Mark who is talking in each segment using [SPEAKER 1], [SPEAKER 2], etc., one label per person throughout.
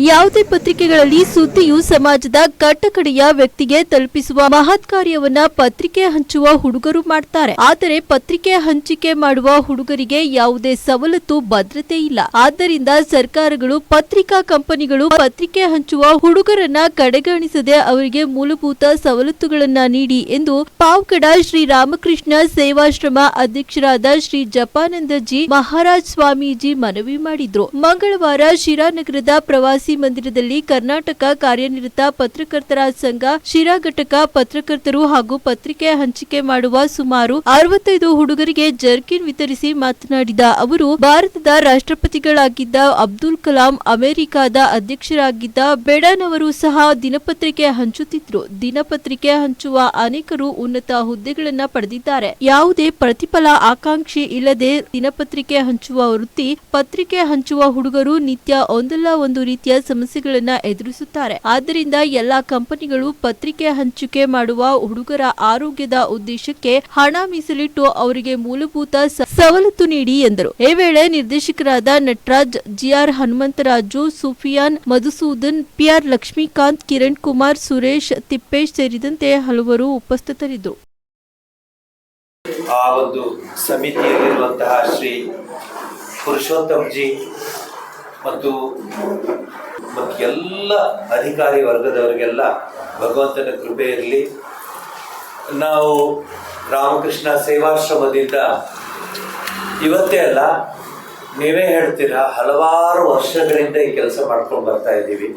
[SPEAKER 1] ಯಾವುದೇ ಪತ್ರಿಕೆಗಳಲ್ಲಿ ಸುದ್ದಿಯು ಸಮಾಜದ ಕಟ್ಟಕಡೆಯ ವ್ಯಕ್ತಿಗೆ ತಲುಪಿಸುವ ಮಹತ್ ಕಾರ್ಯವನ್ನ ಪತ್ರಿಕೆ ಹಂಚುವ ಹುಡುಗರು ಮಾಡ್ತಾರೆ. ಆದರೆ ಪತ್ರಿಕೆ ಹಂಚಿಕೆ ಮಾಡುವ ಹುಡುಗರಿಗೆ ಯಾವುದೇ ಸವಲತ್ತು, ಭದ್ರತೆ ಇಲ್ಲ. ಆದ್ದರಿಂದ ಸರ್ಕಾರಗಳು, ಪತ್ರಿಕಾ ಕಂಪನಿಗಳು ಪತ್ರಿಕೆ ಹಂಚುವ ಹುಡುಗರನ್ನ ಕಡೆಗಣಿಸದೆ ಅವರಿಗೆ ಮೂಲಭೂತ ಸವಲತ್ತುಗಳನ್ನ ನೀಡಿ ಎಂದು ಪಾವ್ಕಡ ಶ್ರೀ ರಾಮಕೃಷ್ಣ ಸೇವಾಶ್ರಮ ಅಧ್ಯಕ್ಷರಾದ ಶ್ರೀ ಜಪಾನಂದಜಿ ಮಹಾರಾಜ್ ಸ್ವಾಮೀಜಿ ಮನವಿ ಮಾಡಿದ್ರು. ಮಂಗಳವಾರ ಶಿರಾನಗರದ ಪ್ರವಾಸಿ ಮಂದಿರದಲ್ಲಿ ಕರ್ನಾಟಕ ಕಾರ್ಯನಿರತ ಪತ್ರಕರ್ತರ ಸಂಘ, ಶಿರಾ ಘಟಕ ಪತ್ರಕರ್ತರು ಹಾಗೂ ಪತ್ರಿಕೆ ಹಂಚಿಕೆ ಮಾಡುವ ಸುಮಾರು ಅರವತ್ತೈದು ಹುಡುಗರಿಗೆ ಜರ್ಕಿನ್ ವಿತರಿಸಿ ಮಾತನಾಡಿದ ಅವರು, ಭಾರತದ ರಾಷ್ಟ್ರಪತಿಗಳಾಗಿದ್ದ ಅಬ್ದುಲ್ ಕಲಾಂ ಅಮೆರಿಕಾದ ಅಧ್ಯಕ್ಷರಾಗಿದ್ದ ಬೆಡನ್ ಅವರು ಸಹ ದಿನಪತ್ರಿಕೆ ಹಂಚುತ್ತಿದ್ರು. ದಿನಪತ್ರಿಕೆ ಹಂಚುವ ಅನೇಕರು ಉನ್ನತ ಹುದ್ದೆಗಳನ್ನ ಪಡೆದಿದ್ದಾರೆ. ಯಾವುದೇ ಪ್ರತಿಫಲ ಆಕಾಂಕ್ಷಿ ಇಲ್ಲದೆ ದಿನಪತ್ರಿಕೆ ಹಂಚುವ ವೃತ್ತಿ, ಪತ್ರಿಕೆ ಹಂಚುವ ಹುಡುಗರು ನಿತ್ಯ ಒಂದಲ್ಲ ಒಂದು ರೀತಿಯ ಸಮಸ್ಯೆಗಳನ್ನ ಎದುರಿಸುತ್ತಾರೆ. ಆದ್ದರಿಂದ ಎಲ್ಲಾ ಕಂಪನಿಗಳು ಪತ್ರಿಕೆ ಹಂಚಿಕೆ ಮಾಡುವ ಹುಡುಗರ ಆರೋಗ್ಯದ ಉದ್ದೇಶಕ್ಕೆ ಹಣ ಮೀಸಲಿಟ್ಟು ಅವರಿಗೆ ಮೂಲಭೂತ ಸವಲತ್ತು ನೀಡಿ ಎಂದರು. ಈ ವೇಳೆ ನಿರ್ದೇಶಕರಾದ ನಟರಾಜ್, ಜಿಆರ್ ಹನುಮಂತರಾಜು, ಸುಫಿಯಾನ್ ಮಧುಸೂದನ್, ಪಿಆರ್ ಲಕ್ಷ್ಮೀಕಾಂತ್, ಕಿರಣ್ ಕುಮಾರ್, ಸುರೇಶ್ ತಿಪ್ಪೇಶ್ ಸೇರಿದಂತೆ ಹಲವರು ಉಪಸ್ಥಿತರಿದ್ದರು.
[SPEAKER 2] ಆ ಒಂದು ಸಮಿತಿಯಲ್ಲಿರುವಂತಹ ಶ್ರೀ ಪುರುಷೋತ್ತಮ್ ಜಿ ಮತ್ತು ಮತ್ತು ಎಲ್ಲ ಅಧಿಕಾರಿ ವರ್ಗದವರಿಗೆಲ್ಲ ಭಗವಂತನ ಕೃಪೆ ಇರಲಿ. ನಾವು ರಾಮಕೃಷ್ಣ ಸೇವಾಶ್ರಮದಿಂದ ಇವತ್ತೇ ಅಲ್ಲ, ನೀವೇ ಹೇಳ್ತೀರಾ, ಹಲವಾರು ವರ್ಷಗಳಿಂದ ಈ ಕೆಲಸ ಮಾಡ್ಕೊಂಡು ಬರ್ತಾ ಇದ್ದೀವಿ.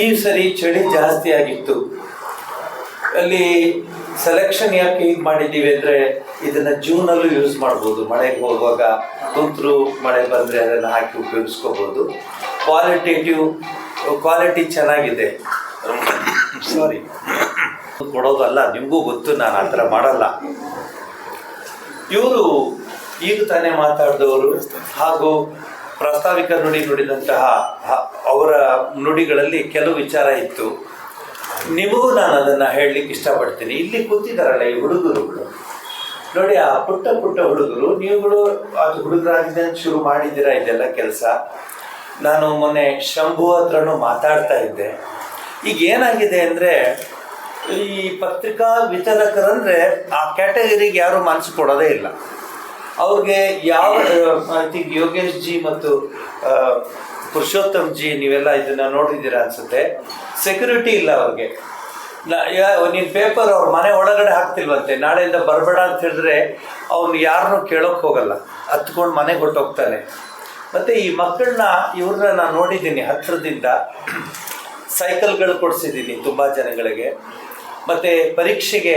[SPEAKER 2] ಈ ಸರಿ ಚಳಿ ಜಾಸ್ತಿ ಆಗಿತ್ತು. ಅಲ್ಲಿ ಸೆಲೆಕ್ಷನ್ ಯಾಕೆ ಹೀಗೆ ಮಾಡಿದ್ದೀವಿ ಅಂದರೆ, ಇದನ್ನು ಜೂನಲ್ಲೂ ಯೂಸ್ ಮಾಡ್ಬೋದು. ಮಳೆಗೆ ಹೋಗುವಾಗ ತುಂತುರು ಮಳೆ ಬಂದರೆ ಅದನ್ನು ಹಾಕಿ ಉಪಯೋಗಿಸ್ಕೋಬೋದು. ಕ್ವಾಲಿಟೇಟಿವ್ ಕ್ವಾಲಿಟಿ ಚೆನ್ನಾಗಿದೆ. ಸಾರಿ ಕೊಡೋದಲ್ಲ, ನಿಮಗೂ ಗೊತ್ತು, ನಾನು ಆ ಥರ ಮಾಡಲ್ಲ. ಇವರು ಈಗ ತಾನೇ ಮಾತಾಡಿದವರು ಹಾಗೂ ಪ್ರಾಸ್ತಾವಿಕ ನುಡಿ ನುಡಿದಂತಹ ಅವರ ನುಡಿಗಳಲ್ಲಿ ಕೆಲವು ವಿಚಾರ ಇತ್ತು. ನಿಮಗೂ ನಾನು ಅದನ್ನು ಹೇಳಲಿಕ್ಕೆ ಇಷ್ಟಪಡ್ತೀನಿ. ಇಲ್ಲಿ ಕೂತಿದ್ದಾರಲ್ಲ ಈ ಹುಡುಗರುಗಳು ನೋಡಿ, ಆ ಪುಟ್ಟ ಪುಟ್ಟ ಹುಡುಗರು, ನೀವುಗಳು ಅದು ಹುಡುಗರಾಗಿದೆ ಅಂತ ಶುರು ಮಾಡಿದ್ದೀರಾ ಇದೆಲ್ಲ ಕೆಲಸ? ನಾನು ಮೊನ್ನೆ ಶಂಭು ಹತ್ರನೂ ಮಾತಾಡ್ತಾ ಇದ್ದೆ. ಈಗ ಏನಾಗಿದೆ ಅಂದರೆ, ಈ ಪತ್ರಿಕಾ ವಿತರಕರಂದರೆ ಆ ಕ್ಯಾಟಗರಿಗೆ ಯಾರು ಮನಸ್ಸು ಕೊಡೋದೇ ಇಲ್ಲ. ಅವ್ರಿಗೆ ಯಾವ ಐ ಥಿಂಕ್ ಯೋಗೇಶ್ ಜಿ ಮತ್ತು ಪುರುಷೋತ್ತಮ್ ಜಿ ನೀವೆಲ್ಲ ಇದನ್ನ ನೋಡಿದ್ದೀರಾ ಅನ್ಸುತ್ತೆ. ಸೆಕ್ಯೂರಿಟಿ ಇಲ್ಲ ಅವ್ರಿಗೆ. ನೀನು ಪೇಪರ್ ಅವ್ರ ಮನೆ ಒಳಗಡೆ ಹಾಕ್ತಿಲ್ವಂತೆ, ನಾಳೆಯಿಂದ ಬರಬೇಡ ಅಂತ ಹೇಳಿದ್ರೆ ಅವ್ನು ಯಾರನ್ನೂ ಕೇಳೋಕೆ ಹೋಗಲ್ಲ. ಹತ್ಕೊಂಡು ಮನೆಗೆ ಹೊಟ್ಟೋಗ್ತಾನೆ ಮತ್ತು ಈ ಮಕ್ಕಳನ್ನ ಇವ್ರನ್ನ ನಾನು ನೋಡಿದ್ದೀನಿ ಹತ್ತಿರದಿಂದ ಸೈಕಲ್ಗಳು ಕೊಡಿಸಿದ್ದೀನಿ ತುಂಬ ಜನಗಳಿಗೆ. ಮತ್ತು ಪರೀಕ್ಷೆಗೆ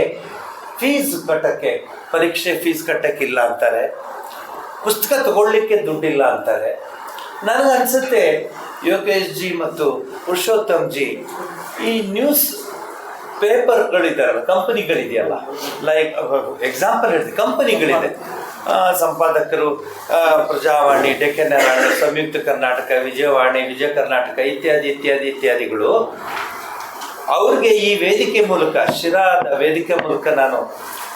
[SPEAKER 2] ಫೀಸ್ ಕಟ್ಟಕ್ಕೆ, ಪರೀಕ್ಷೆ ಫೀಸ್ ಕಟ್ಟಕ್ಕಿಲ್ಲ ಅಂತಾರೆ. ಪುಸ್ತಕ ತಗೊಳ್ಳಿಕ್ಕೆ ದುಡ್ಡಿಲ್ಲ ಅಂತಾರೆ. ನನಗೆ ಅನಿಸುತ್ತೆ ಯೋಗೇಶ್ ಜಿ ಮತ್ತು ಪುರುಷೋತ್ತಮ್ ಜಿ ಈ ನ್ಯೂಸ್ ಪೇಪರ್ಗಳಿದ್ದಾರಲ್ಲ ಕಂಪನಿಗಳಿದೆಯಲ್ಲ. ಲೈಕ್ ಎಕ್ಸಾಂಪಲ್ ಹೇಳ್ತೀನಿ, ಕಂಪನಿಗಳಿದೆ. ಸಂಪಾದಕರು ಪ್ರಜಾವಾಣಿ ಡೆಕ್ಕನ್ ಸಂಯುಕ್ತ ಕರ್ನಾಟಕ, ವಿಜಯವಾಣಿ, ವಿಜಯ ಕರ್ನಾಟಕ ಇತ್ಯಾದಿ ಇತ್ಯಾದಿ, ಇತ್ಯಾದಿಗಳು, ಅವ್ರಿಗೆ ಈ ವೇದಿಕೆ ಮೂಲಕ, ಶಿರಾದ ವೇದಿಕೆ ಮೂಲಕ ನಾನು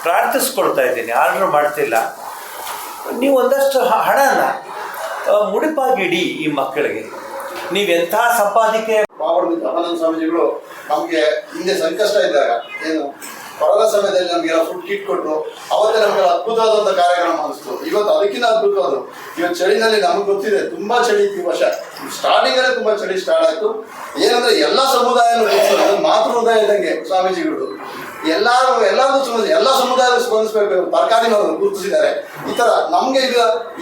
[SPEAKER 2] ಪ್ರಾರ್ಥಿಸ್ಕೊಳ್ತಾ ಇದ್ದೀನಿ. ಆರ್ಡರ್ ಮಾಡ್ತಿಲ್ಲ. ನೀವು ಒಂದಷ್ಟು ಹಣನ ಮುಡಿಪಾಗಿಡಿ ಈ ಮಕ್ಕಳಿಗೆ. ನೀವೆಂಥ ಸಂಪಾದಿಕೆ
[SPEAKER 3] ಸ್ವಾಮೀಜಿಗಳು ನಮಗೆ ಹಿಂದೆ ಸಂಕಷ್ಟ ಇದ್ದಾಗ ಏನು ಕೊರೋನಾ ಸಮಯದಲ್ಲಿ ನಮಗೆಲ್ಲ ಫುಡ್ ಕಿಟ್ ಕೊಟ್ಟರು ಅವತ್ತೇ ನಮಗೆ ಅದ್ಭುತವಾದಂಥ ಕಾರ್ಯಕ್ರಮ ಅನಿಸ್ತು ಇವತ್ತು ಅದಕ್ಕಿಂತ ಅದ್ಭುತವಾದ್ರು ಇವತ್ತು ಚಳಿನಲ್ಲಿ ನಮಗೆ ಗೊತ್ತಿದೆ, ತುಂಬಾ ಚಳಿ ಇತ್ತು ಈ ವರ್ಷ. ಸ್ಟಾರ್ಟಿಂಗ್ ಅಲ್ಲೇ ತುಂಬಾ ಚಳಿ ಸ್ಟಾರ್ಟ್ ಆಯ್ತು. ಏನಂದ್ರೆ ಎಲ್ಲ ಗುರುತಿಸೋದು ಹೃದಯ ಇದ್ದಂಗೆ ಸ್ವಾಮೀಜಿಗಳು. ಎಲ್ಲಾರು ಎಲ್ಲಾರು ಎಲ್ಲ ಸಮುದಾಯ ಸ್ಪಂದಿಸಬೇಕು. ತರಕಾರಿನವರು ಗುರುತಿಸಿದ್ದಾರೆ. ಈ ತರ ನಮ್ಗೆ ಈಗ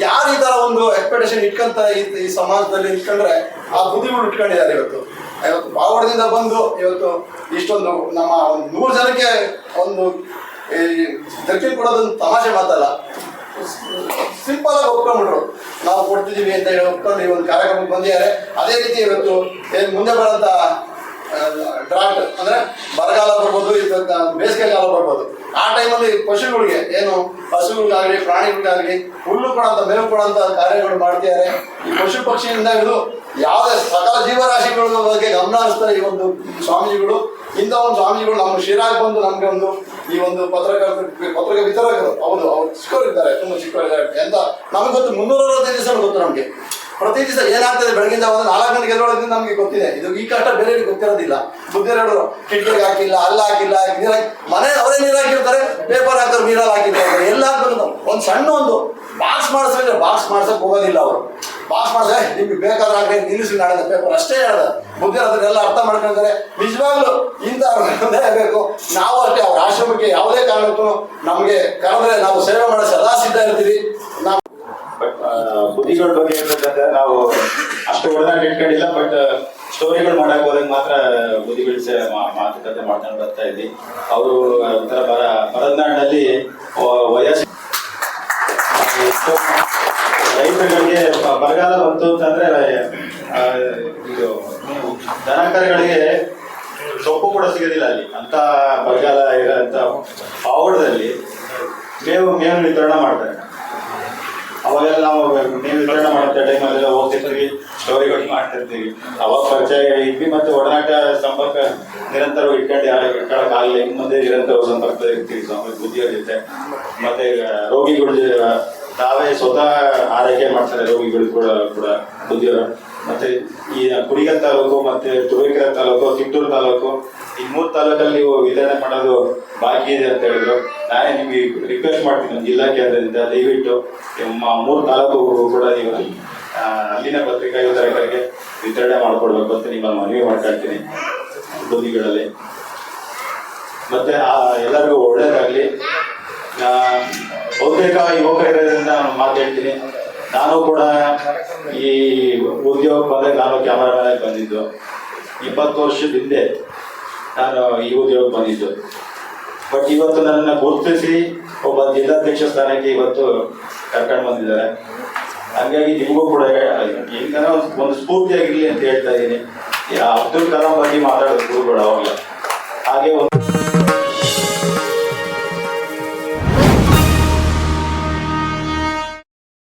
[SPEAKER 3] ಯಾರು ಈ ತರ ಒಂದು ಎಕ್ಸ್ಪೆಕ್ಟೇಷನ್ ಇಟ್ಕಂತ ಈ ಸಮಾಜದಲ್ಲಿ ಇಟ್ಕೊಂಡ್ರೆ ಆ ಬುದ್ಧಿಗಳು ಇಟ್ಕೊಂಡಿದ್ದಾರೆ ಇವತ್ತು. ಇವತ್ತು ಬಾವಡದಿಂದ ಬಂದು ಇವತ್ತು ಇಷ್ಟೊಂದು ನಮ್ಮ ಒಂದು ನೂರು ಜನಕ್ಕೆ ಒಂದು ದರ್ಶನ ಕೊಡೋದೊಂದು ತಮಾಷೆ ಮಾತಲ್ಲ. ಸಿಂಪಲ್ ಆಗಿ ಒಪ್ಕೊಂಡ್ಬಿಟ್ರು. ನಾವು ಕೊಡ್ತಿದ್ದೀವಿ ಅಂತ ಹೇಳಿ ಒಪ್ಕೊಂಡು ಈ ಒಂದು ಕಾರ್ಯಕ್ರಮಕ್ಕೆ ಬಂದಿದ್ದಾರೆ. ಅದೇ ರೀತಿ ಇವತ್ತು ಮುಂದೆ ಬರೋಂಥ ಡ್ರಾಟ್ ಅಂದ್ರೆ ಬರಗಾಲ ಬರ್ಬೋದು ಬೇಸಿಗೆ ಕಾಲ ಬರ್ಬೋದು. ಆ ಟೈಮಲ್ಲಿ ಪಶುಗಳಿಗೆ ಏನು ಹಸುಗಳಿಗಾಗಲಿ ಪ್ರಾಣಿಗಳಿಗಾಗಲಿ, ಹುಲ್ಲು ಕೊಡಂತ, ಮೇವು ಕೊಡಂತ ಕಾರ್ಯಗಳು ಮಾಡ್ತಿದ್ದಾರೆ. ಈ ಪಶು ಪಕ್ಷಿಯಿಂದ ಹಿಡಿದು ಯಾವುದೇ ಸಕಲ ಜೀವರಾಶಿಗಳ ಬಗ್ಗೆ ಗಮನ ಹರಿಸ್ತಾರೆ ಈ ಒಂದು ಸ್ವಾಮೀಜಿಗಳು. ಇಂಥ ಒಂದು ಸ್ವಾಮೀಜಿಗಳು ನಮ್ಮ ಶಿರಾಗ್ ಬಂದು ನಮ್ಗೆ ಒಂದು ಈ ಒಂದು ಪತ್ರಕರ್ತ, ಪತ್ರಿಕೆ ವಿತರಕರು, ಹೌದು, ಅವ್ರು ಚಿಕ್ಕವರಿದ್ದಾರೆ, ತುಂಬಾ ಚಿಕ್ಕವರಿದ್ದಾರೆ ಎಂತ ನಮಗೆ ಗೊತ್ತು. ಮುನ್ನೂರ ಅರವತ್ತೈದು ದಿವಸ ಗೊತ್ತು ನಮಗೆ. ಪ್ರತಿ ದಿವಸ ಏನಾಗ್ತದೆ ಬೆಳಗಿನ ಜಾವ ನಾಲ್ಕು ಗಂಟೆಗೆ ಎದ್ದೇಳೋದ್ರಿಂದ ನಮಗೆ ಗೊತ್ತಿದೆ. ಇದು ಈ ಕಷ್ಟ ಬೇರೆ ಗೊತ್ತಿರೋದಿಲ್ಲ. ಬುದ್ಧಿರೋರು ಕಿಟಕಿಗೆ ಹಾಕಿಲ್ಲ, ಅಲ್ಲ ಹಾಕಿಲ್ಲ ಮನೆ ಅವರೇ ನೀರು ಹಾಕಿರ್ತಾರೆ ಪೇಪರ್ ಹಾಕೋರು ನೀರಲ್ಲಿ ಹಾಕಿರ್ತಾರೆ. ಎಲ್ಲ ಒಂದು ಸಣ್ಣ ಒಂದು ಬಾಕ್ಸ್ ಮಾಡಿಸ್ಬೇಕು ಬಾಕ್ಸ್ ಮಾಡ್ಸಕ್ ಹೋಗೋದಿಲ್ಲ ಅವರು. ಬಾಕ್ಸ್ ಮಾಡಿದ್ರೆ ನಿಮ್ಗೆ ಬೇಕಾದ್ರೆ ಹಾಕಿ ನಿಲ್ಲಿಸಿ ನಾಳೆ ಪೇಪರ್ ಅಷ್ಟೇ ಹೇಳ್ದ. ಬುದ್ಧಿ ಅದನ್ನೆಲ್ಲ ಅರ್ಥ ಮಾಡ್ಕೊಂಡ್ರೆ ನಿಜವಾಗ್ಲು ಇಂಥ ಬೇಕು. ನಾವು ಅಷ್ಟೇ, ಅವ್ರ ಆಶ್ರಮಕ್ಕೆ ಯಾವುದೇ ಕಾರಣಕ್ಕೂ ನಮಗೆ ಕರೆದ್ರೆ ನಾವು ಸೇವೆ ಮಾಡೋ ಸದಾ ಸಿದ್ಧ ಇರ್ತೀವಿ ನಾವು
[SPEAKER 4] ಬಟ್ ಬುದ್ಧಿಗಳ ಬಗ್ಗೆ ಹೇಳ್ಬೇಕಂದ್ರೆ ನಾವು ಅಷ್ಟು ಒಳ್ಳೆ ಇಟ್ಕೊಂಡಿಲ್ಲ ಬಟ್ ಸ್ಟೋರಿಗಳು ಮಾಡಕ್ ಹೋದಾಗ ಮಾತ್ರ ಬುದ್ಧಿ ಬಿಡಿಸಿ ಮಾ- ಮಾತುಕತೆ ಮಾಡ್ಕೊಂಡು ಬರ್ತಾ ಇದ್ವಿ. ಅವರು ಒಂಥರ ಬರ ಭರತನಾಡಿನಲ್ಲಿ ವಯಸ್ಸು ರೈತರುಗಳಿಗೆ ಬರಗಾಲ ಬಂತು ಅಂತಂದ್ರೆ ಇದು, ದನಕರುಗಳಿಗೆ ಸೊಪ್ಪು ಕೂಡ ಸಿಗೋದಿಲ್ಲ ಅಲ್ಲಿ. ಅಂತ ಬರಗಾಲ ಇರೋಂಥ ಪಾವಡದಲ್ಲಿ ಮೇವು ಮೇವು ವಿತರಣೆ ಮಾಡ್ತಾರೆ. ಅವಾಗೆಲ್ಲ ನಾವು ನೀವು ವಿತರಣೆ ಮಾಡ್ತಾ ಟೈಮಲ್ಲೆಲ್ಲ ಹೋಗ್ತಿರ್ತೀವಿ ಸ್ಟೋರಿಗಳು ಮಾಡ್ತಿರ್ತೀವಿ ಅವಾಗ ಪರಿಚಯ ಇದ್ವಿ ಮತ್ತೆ ಒಡನಾಟ ಸಂಪರ್ಕ ನಿರಂತರ ಇಟ್ಕೊಂಡು ಇಟ್ಕೊಳಕ್ ಆಗಲಿ ಇನ್ನು ಮುಂದೆ ನಿರಂತರ ಸಂಪರ್ಕದಲ್ಲಿ ಇರ್ತೀವಿ ಸ್ವಾಮಿ ಬುದ್ಧಿಯವ್ರ ಜೊತೆ. ಮತ್ತೆ ರೋಗಿಗಳ ತಾವೇ ಸ್ವತಃ ಆರೈಕೆ ಮಾಡ್ತಾರೆ ರೋಗಿಗಳು ಕೂಡ ಕೂಡ ಬುದ್ಧಿಯವರು. ಮತ್ತೆ ಈ ಕುಡಿಗಲ್ ತಾಲೂಕು, ಮತ್ತೆ ತುರುವೇಕೆರೆ ತಾಲೂಕು, ಕಿತ್ತೂರು ತಾಲೂಕು ಈ ಮೂರು ತಾಲೂಕಲ್ಲಿ ನೀವು ಮಾಡೋದು ಬಾಕಿ ಇದೆ ಅಂತ ಹೇಳಿದ್ರು. ನಾನೇ ನಿಮ್ಗೆ ರಿಕ್ವೆಸ್ಟ್ ಮಾಡ್ತೀನಿ ನಮ್ಮ ಜಿಲ್ಲಾ ಕೇಂದ್ರದಿಂದ ದಯವಿಟ್ಟು ನಿಮ್ಮ ಮೂರು ತಾಲೂಕು ಕೂಡ ನೀವು ಅಲ್ಲಿನ ಪತ್ರಿಕಾ ವಿತರಕರಿಗೆ ವಿತರಣೆ ಮಾಡಿಕೊಡ್ಬೇಕು ಅಂತ ನಿಮ್ಮಲ್ಲಿ ಮನವಿ ಮಾಡ್ಕೊಳ್ತೀನಿ ಬುದ್ಧಿಗಳಲ್ಲಿ ಮತ್ತೆ, ಆ, ಎಲ್ಲರಿಗೂ ಒಳ್ಳೇದಾಗ್ಲಿ. ಬಹುತೇಕ ಯುವಕ ಇರೋದ್ರಿಂದ ನಾನು ಮಾತಾಡ್ತೀನಿ. ನಾನು ಕೂಡ ಈ ಉದ್ಯೋಗ ಬಂದಾಗ ನಾನು ಕ್ಯಾಮರಾಮನ್ ಬಂದಿದ್ದು. ಇಪ್ಪತ್ತು ವರ್ಷದ ಹಿಂದೆ ನಾನು ಈ ಉದ್ಯೋಗ ಬಂದಿದ್ದು. ಬಟ್ ಇವತ್ತು ನನ್ನನ್ನು ಗುರುತಿಸಿ ಒಬ್ಬ ಜಿಲ್ಲಾಧ್ಯಕ್ಷ ಸ್ಥಾನಕ್ಕೆ ಇವತ್ತು ಕರ್ಕೊಂಡು ಬಂದಿದ್ದಾರೆ. ಹಂಗಾಗಿ ನಿಮಗೂ ಕೂಡ ಒಂದು ಒಂದು ಸ್ಫೂರ್ತಿಯಾಗಿರಲಿ ಅಂತ ಹೇಳ್ತಾ ಇದ್ದೀನಿ. ಅಬ್ದುಲ್ ಕಲಾಂ ಬಗ್ಗೆ ಮಾತಾಡೋದು ಗುರುಗಳು ಅವಾಗ ಹಾಗೆ ಒಂದು